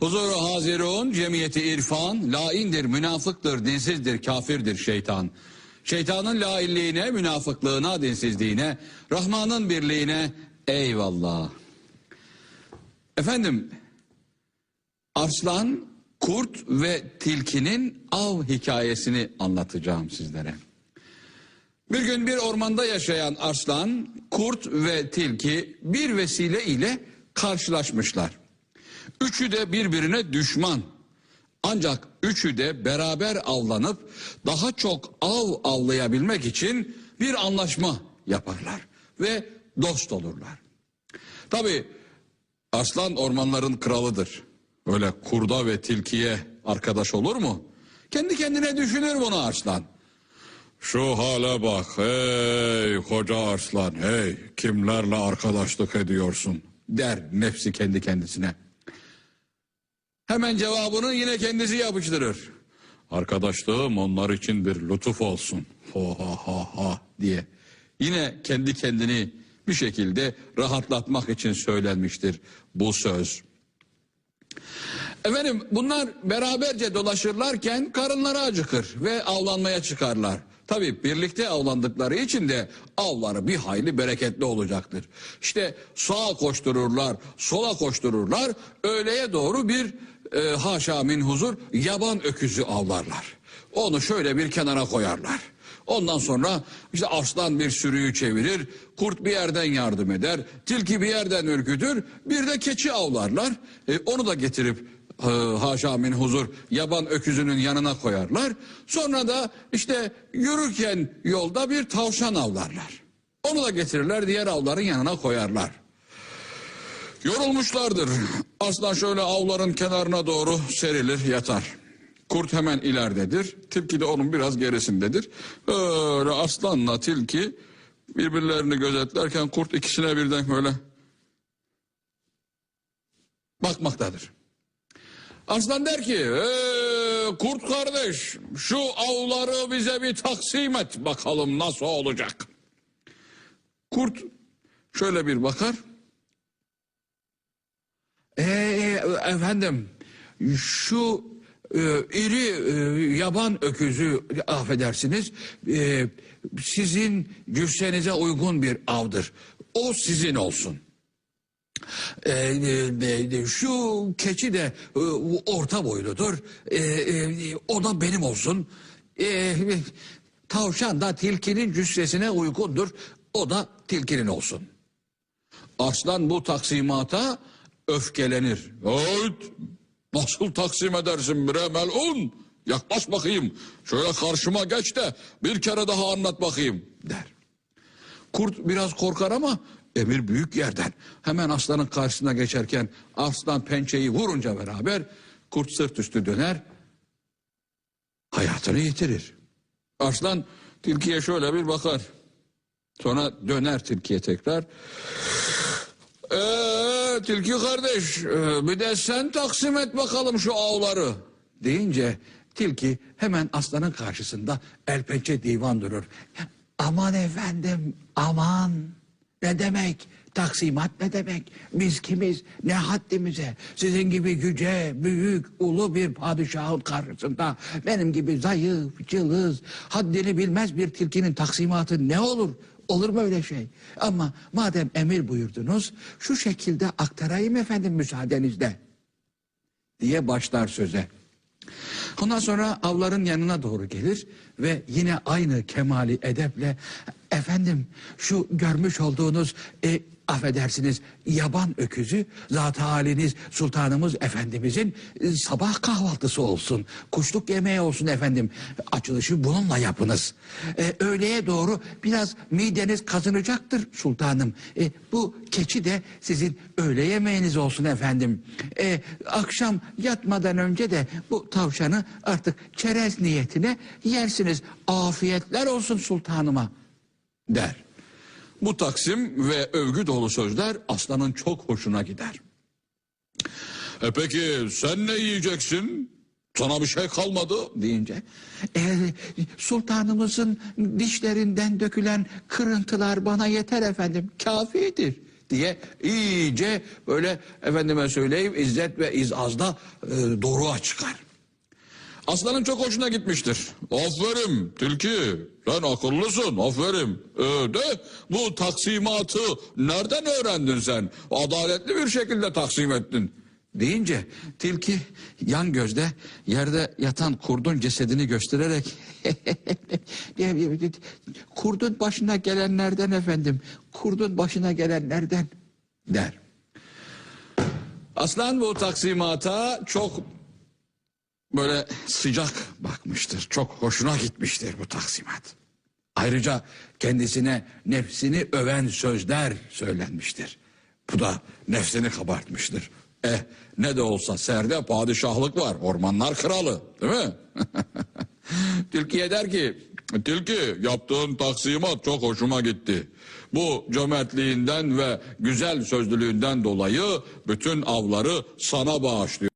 Huzuru hazirun, cemiyeti irfan, laindir, münafıktır, dinsizdir, kafirdir şeytan. Şeytanın lailliğine, münafıklığına, dinsizliğine, Rahman'ın birliğine eyvallah. Efendim, Arslan, kurt ve tilkinin av hikayesini anlatacağım sizlere. Bir gün bir ormanda yaşayan arslan, kurt ve tilki bir vesile ile karşılaşmışlar. Üçü de birbirine düşman. Ancak üçü de beraber avlanıp daha çok av avlayabilmek için bir anlaşma yaparlar ve dost olurlar. Tabi aslan ormanların kralıdır. Öyle kurda ve tilkiye arkadaş olur mu? Kendi kendine düşünür bunu arslan. Şu hale bak hey koca arslan hey kimlerle arkadaşlık ediyorsun der nefsi kendi kendisine. Hemen cevabını yine kendisi yapıştırır. Arkadaşlığım onlar için bir lütuf olsun. Ha ha ha ha diye. Yine kendi kendini bir şekilde rahatlatmak için söylenmiştir bu söz. Efendim bunlar beraberce dolaşırlarken karınları acıkır ve avlanmaya çıkarlar. Tabi birlikte avlandıkları için de avları bir hayli bereketli olacaktır. İşte sağa koştururlar, sola koştururlar. Öğleye doğru bir e, haşa min huzur yaban öküzü avlarlar. Onu şöyle bir kenara koyarlar. Ondan sonra işte aslan bir sürüyü çevirir, kurt bir yerden yardım eder, tilki bir yerden ürkütür, bir de keçi avlarlar. E, onu da getirip haşa min huzur yaban öküzünün yanına koyarlar. Sonra da işte yürürken yolda bir tavşan avlarlar. Onu da getirirler diğer avların yanına koyarlar. Yorulmuşlardır. Aslan şöyle avların kenarına doğru serilir yatar. Kurt hemen ileridedir. Tilki de onun biraz gerisindedir. Öyle aslanla tilki birbirlerini gözetlerken kurt ikisine birden böyle bakmaktadır. Aslan der ki "Ee, kurt kardeş şu avları bize bir taksim et bakalım nasıl olacak. Kurt şöyle bir bakar. Ee, efendim şu e, iri e, yaban öküzü affedersiniz e, sizin cüssenize uygun bir avdır. O sizin olsun. Ee, e, e, şu keçi de e, orta boyludur. Ee, e, o da benim olsun. Ee, tavşan da tilkinin cüssesine uygundur. O da tilkinin olsun. Aslan bu taksimata öfkelenir. Evet, nasıl taksim edersin bre melun? Yaklaş bakayım. Şöyle karşıma geç de bir kere daha anlat bakayım der. Kurt biraz korkar ama emir büyük yerden. Hemen aslanın karşısına geçerken aslan pençeyi vurunca beraber kurt sırt üstü döner hayatını yitirir. Aslan tilkiye şöyle bir bakar. Sonra döner tilkiye tekrar. Ee, tilki kardeş e, bir de sen taksim et bakalım şu avları deyince tilki hemen aslanın karşısında el pençe divan durur. Aman efendim aman ne demek taksimat ne demek biz kimiz ne haddimize sizin gibi yüce büyük ulu bir padişahın karşısında benim gibi zayıf cılız haddini bilmez bir tilkinin taksimatı ne olur Olur böyle şey. Ama madem emir buyurdunuz şu şekilde aktarayım efendim müsaadenizle. Diye başlar söze. Ondan sonra avların yanına doğru gelir ve yine aynı kemali edeple efendim şu görmüş olduğunuz e, affedersiniz yaban öküzü zat haliniz sultanımız efendimizin e, sabah kahvaltısı olsun kuşluk yemeği olsun efendim. Açılışı bununla yapınız. E, öğleye doğru biraz mideniz kazınacaktır sultanım. E, bu keçi de sizin öğle yemeğiniz olsun efendim. E, akşam yatmadan önce de bu tavşanı artık çerez niyetine yersiniz. Afiyetler olsun sultanıma der. Bu taksim ve övgü dolu sözler aslanın çok hoşuna gider. E peki sen ne yiyeceksin? Sana bir şey kalmadı deyince. "E, sultanımızın dişlerinden dökülen kırıntılar bana yeter efendim kafidir diye iyice böyle efendime söyleyeyim izzet ve izazda e, doruğa çıkar. Aslanın çok hoşuna gitmiştir. Aferin tilki sen akıllısın aferin. Ee, de bu taksimatı nereden öğrendin sen? Adaletli bir şekilde taksim ettin. Deyince tilki yan gözde yerde yatan kurdun cesedini göstererek kurdun başına gelenlerden efendim kurdun başına gelenlerden der. Aslan bu taksimata çok böyle sıcak bakmıştır. Çok hoşuna gitmiştir bu taksimat. Ayrıca kendisine nefsini öven sözler söylenmiştir. Bu da nefsini kabartmıştır. Eh ne de olsa serde padişahlık var. Ormanlar kralı değil mi? Tilkiye der ki Tilki yaptığın taksimat çok hoşuma gitti. Bu cömertliğinden ve güzel sözlülüğünden dolayı bütün avları sana bağışlıyorum.